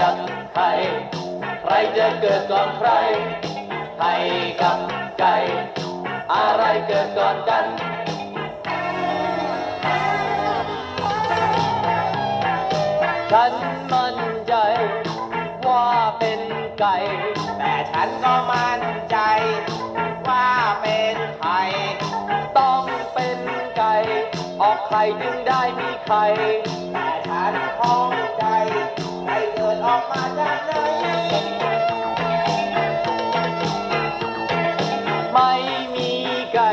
กับไก่ใครจะเกิดก่อนใครไข่กับไก่ อะไรเกิดก่อนกันฉันมั่นใจ ว่าเป็นไก่ แต่ฉันก็มั่นใจ ว่าเป็นไข่ต้องเป็นไก่ ออกไข่จึงได้มีไข่แต่ฉันข้องใจ ไม่มีไก่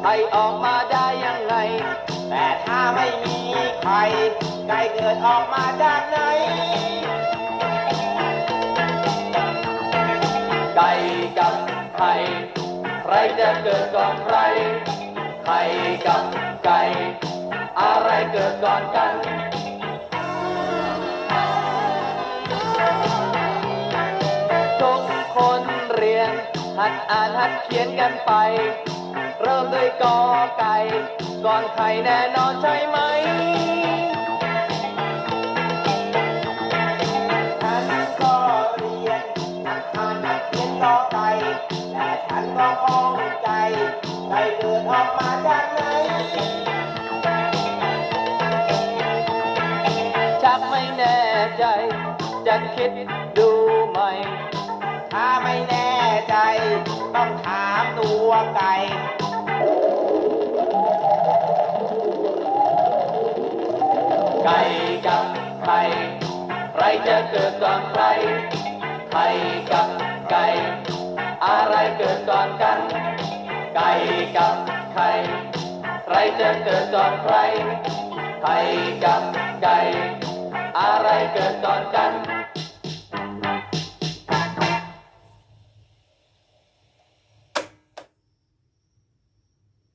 ไข่ออกมาได้ยังไง แต่ถ้าไม่มีไข่ไก่เกิดออกมาจากไหน ไก่กับไข่ใครจะเกิดก่อนใคร ไข่กับไก่ อะไรเกิดก่อนกัน หัดอ่านหัดเขียนกันไป เริ่มด้วยกอไก่ ก่อนไข่แน่นอนใช่ไหมฉันก็เรียนนักอ่านนักเขียนกอไก่แต่ฉันก็ข้องใจไก่เกิดออกมาจากไหนชักไม่แน่ใจจะคิด ตัวไก่ ไก่กับไข่ใครจะเกิดก่อนใคร ไข่กับไก่ อะไรเกิดก่อนกัน ไก่กับไข่ใครจะเกิดก่อนใคร ไข่กับไก่ อะไรเกิดก่อนกัน